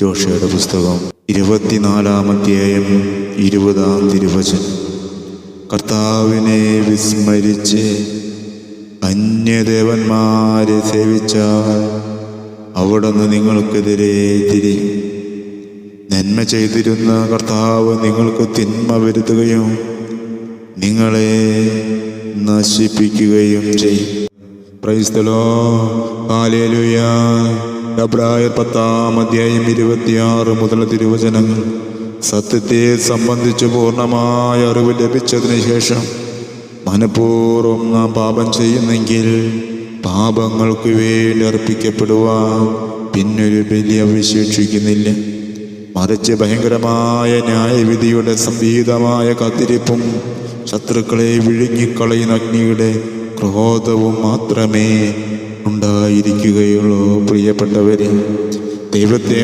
ജോഷയുടെ പുസ്തകം ഇരുപത്തിനാലാം അധ്യായം ഇരുപതാം തിരുവചനം. കർത്താവിനെ വിസ്മരിച്ച് അന്യദേവന്മാരെ സേവിച്ചാൽ അവിടുന്ന് നിങ്ങൾക്കെതിരെ തിരിയും. നന്മ ചെയ്തിരുന്ന കർത്താവ് നിങ്ങൾക്ക് തിന്മ വരുത്തുകയും നിങ്ങളെ നശിപ്പിക്കുകയും ചെയ്യും. പ്രൈസ്തലോ ഹാലേലുയ എബ്രായ പത്താം അധ്യായം ഇരുപത്തിയാറ് മുതൽ തിരുവചനങ്ങൾ സത്യത്തെ സംബന്ധിച്ച് പൂർണമായ അറിവ് ലഭിച്ചതിന് ശേഷം മനഃപൂർവം നാം പാപം ചെയ്യുന്നെങ്കിൽ പാപങ്ങൾക്ക് വേണ്ടി അർപ്പിക്കപ്പെടുവാൻ പിന്നൊരു ബലി അവശേഷിക്കുന്നില്ല. മറിച്ച് ഭയങ്കരമായ ന്യായവിധിയുടെ സംഗീതമായ കാത്തിരിപ്പും ശത്രുക്കളെ വിഴുങ്ങിക്കളയുന്ന അഗ്നിയുടെ ക്രോധവും മാത്രമേ ഉണ്ടായിരിക്കുകയുള്ളൂ. പ്രിയപ്പെട്ടവരെ ദൈവത്തെ